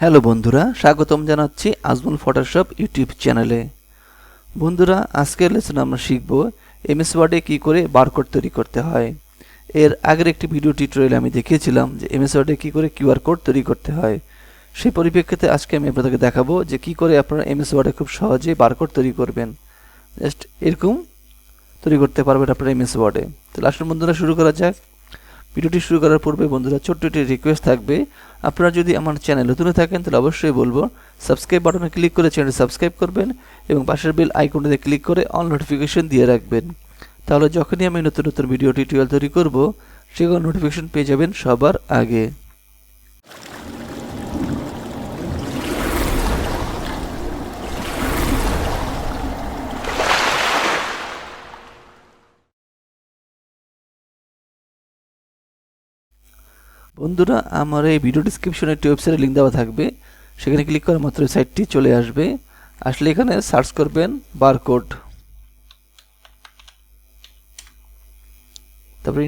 Hello বন্ধুরা, স্বাগতম জানাচ্ছি আজমল ফটোশপ ইউটিউব চ্যানেলে। বন্ধুরা, আজকের লেসনে আমরা শিখব এমএস ওয়ার্ডে কী করে বারকোড তৈরি করতে হয়। এর আগের একটি ভিডিও টিউটোরিয়ালে আমি দেখিয়েছিলাম যে এমএস ওয়ার্ডে কী করে কিউআর কোড তৈরি করতে হয়। সেই পরিপ্রেক্ষিতে আজকে আমি আপনাদেরকে দেখাবো যে কী করে আপনারা এমএস ওয়ার্ডে খুব সহজেই বারকোড তৈরি করবেন। জাস্ট এরকম তৈরি করতে পারবেন আপনারা এমএস ওয়ার্ডে তাহলে আসলে বন্ধুরা, শুরু করা যাক। ভিডিওটি শুরু করার পূর্বে বন্ধুরা ছোট্ট একটি রিকোয়েস্ট থাকবে। আপনারা যদি আমার চ্যানেল নতুন থাকেন, তাহলে অবশ্যই বলব সাবস্ক্রাইব বাটনে ক্লিক করে চ্যানেল সাবস্ক্রাইব করবেন এবং পাশের বেল আইকনটিতে ক্লিক করে অল নোটিফিকেশন দিয়ে রাখবেন। তাহলে যখনই আমি নতুন নতুন ভিডিও টিউটোরিয়াল তৈরি করব সেগুলো নোটিফিকেশন পেয়ে যাবেন সবার আগে। বন্ধুরা, আমার এই ভিডিও ডিসক্রিপশনে একটি ওয়েবসাইটের লিঙ্ক দেওয়া থাকবে। সেখানে ক্লিক করার মাত্র সাইটটি চলে আসবে। আসলে এখানে সার্চ করবেন বারকোড তারপরে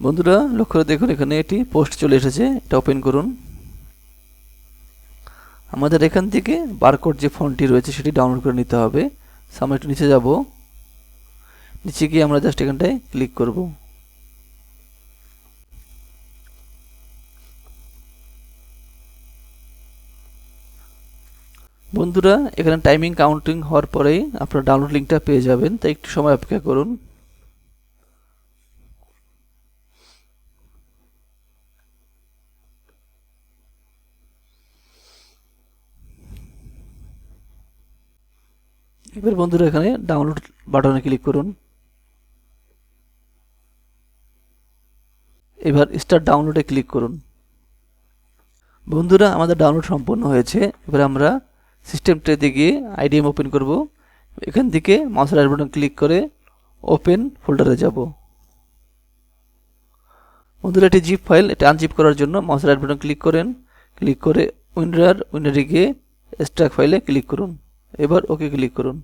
বন্ধুরা, লক্ষ্য দেখুন, এখানে এটি পোস্ট চলে এসেছে। এটা ওপেন করুন। আমাদের এখান থেকে বারকোড যে ফোনটি রয়েছে, সেটি ডাউনলোড করে নিতে হবে। সামনে একটু নিচে যাব। নিচে গিয়ে আমরা জাস্ট এখানটায় ক্লিক করব। বন্ধুরা, এখানে টাইমিং কাউন্টিং হওয়ার পরেই আপনার ডাউনলোড লিঙ্কটা পেয়ে যাবেন, তাই একটু সময় অপেক্ষা করুন। এবার বন্ধুরা, এখানে ডাউনলোড বাটনে ক্লিক করুন। এবার স্টার্ট ডাউনলোডে ক্লিক করুন। বন্ধুরা, আমাদের ডাউনলোড সম্পূর্ণ হয়েছে। এবার আমরা সিস্টেম ট্রেতে গিয়ে আইডিএম ওপেন করব। এখান থেকে মাউস রাইট বাটন ক্লিক করে ওপেন ফোল্ডারে যাব। বন্ধুরা, এটি জিপ ফাইল এটা আনজিপ করার জন্য মাউস রাইট বাটন ক্লিক করেন। ক্লিক করে উইন্ডার উইন্ডারে গিয়ে স্ট্রাক ফাইলে ক্লিক করুন। এবার ওকে ক্লিক করুন।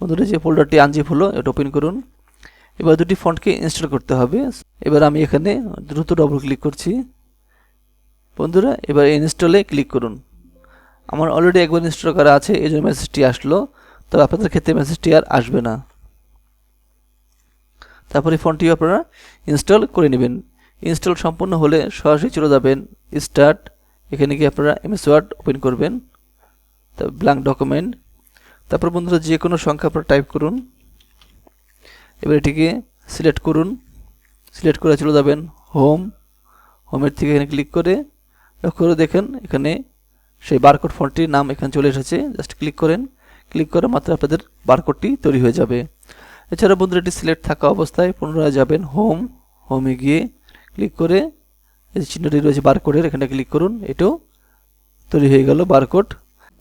বন্ধুরা, যে ফোল্ডারটি আনজিপ হলো, এটা ওপেন করুন। এবার দুটি ফন্টকে ইনস্টল করতে হবে। এবার আমি এখানে দ্রুত ডবল ক্লিক করছি। বন্ধুরা, এবার ইনস্টলে ক্লিক করুন। আমার অলরেডি একবার ইনস্টল করা আছে এই জন্য মেসেজটি আসলো। তবে আপনাদের ক্ষেত্রে মেসেজটি আর আসবে না। তারপরে ফোনটি আপনারা ইনস্টল করে নেবেন। ইনস্টল সম্পূর্ণ হলে সরাসরি চলে যাবেন স্টার্ট এখানে গিয়ে আপনারা এমএস ওয়ার্ড ওপেন করবেন তারপর ব্ল্যাঙ্ক ডকুমেন্ট তারপর বন্ধুরা যে কোনো সংখ্যা আপনারা টাইপ করুন। এবার এটিকে সিলেক্ট করুন। সিলেক্ট করে চলে যাবেন হোম হোমের থেকে এখানে ক্লিক করে লক্ষ্য করে দেখেন এখানে সেই বারকোড ফন্টটির নাম এখানে চলে এসেছে। জাস্ট ক্লিক করেন। ক্লিক করে মাত্র আপনাদের বারকোডটি তৈরি হয়ে যাবে। এছাড়া বন্ধুরা, এটি সিলেক্ট থাকা অবস্থায় পুনরায় যাবেন হোম হোমে গিয়ে ক্লিক করে এই চিহ্নটি রয়েছে বারকোডের এখানে ক্লিক করুন। এটাও তৈরি হয়ে গেল বারকোড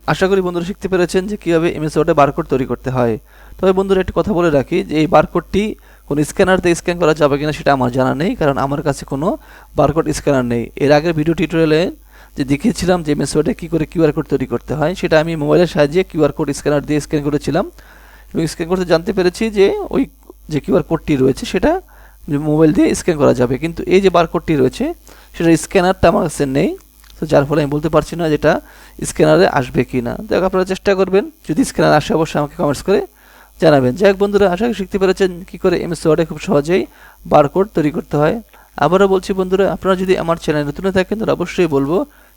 আশা করি বন্ধুরা শিখতে পেরেছেন যে কীভাবে এমএস ওয়ার্ডে বারকোড তৈরি করতে হয়। তবে বন্ধুরা, একটি কথা বলে রাখি যে এই বারকোডটি কোনো স্ক্যানার দিয়ে স্ক্যান করা যাবে কিনা সেটা আমার জানা নেই, কারণ আমার কাছে কোনো বারকোড স্ক্যানার নেই। এর আগের ভিডিও টিউটোরিয়ালে যে দেখিয়েছিলাম যে এমএস ওয়ার্ডে কী করে কিউআর কোড তৈরি করতে হয়, সেটা আমি মোবাইলের সাহায্যে কিউআর কোড স্ক্যানার দিয়ে স্ক্যান করেছিলাম। এবং স্ক্যান করতে জানতে পেরেছি যে ওই যে কিউআর কোডটি রয়েছে, সেটা মোবাইল দিয়ে স্ক্যান করা যাবে। কিন্তু এই যে বারকোডটি রয়েছে, সেটার স্ক্যানারটা আমার কাছে নেই। তো যার ফলে আমি বলতে পারছি না যেটা স্ক্যানারে আসবে কি না দেখ, আপনারা চেষ্টা করবেন। যদি স্ক্যানার আসে, অবশ্যই আমাকে কমেন্টস করে জানাবেন। যাই হোক, বন্ধুরা, আশা করি শিখতে পেরেছেন কী করে এমএস ওয়ার্ডে খুব সহজেই বারকোড তৈরি করতে হয়। আবারও বলছি, বন্ধুরা, আপনারা যদি আমার চ্যানেল নতুন থাকেন, তাহলে অবশ্যই বলব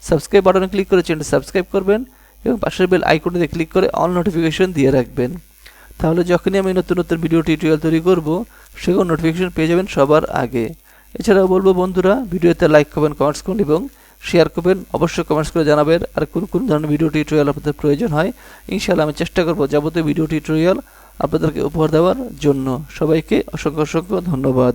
সাবস্ক্রাইব বাটনে ক্লিক করে চ্যানেলটি সাবস্ক্রাইব করবেন এবং পাশের বেল আইকনটিতে ক্লিক করে অল নোটিফিকেশন দিয়ে রাখবেন। তাহলে যখনই আমি নতুন নতুন ভিডিও টিউটোরিয়াল তৈরি করব, সেগুলো নোটিফিকেশন পেয়ে যাবেন সবার আগে। এছাড়াও বলব বন্ধুরা, ভিডিওতে লাইক করবেন কমেন্টস করুন এবং শেয়ার করবেন। অবশ্যই কমেন্টস করে জানাবেন আর কোন কোন ধরনের ভিডিও টিউটোরিয়াল আপনাদের প্রয়োজন হয়। ইনশাআল্লাহ আমি চেষ্টা করব যাবতীয় ভিডিও টিউটোরিয়াল আপনাদেরকে উপহার দেওয়ার জন্য। সবাইকে অসংখ্য অসংখ্য ধন্যবাদ।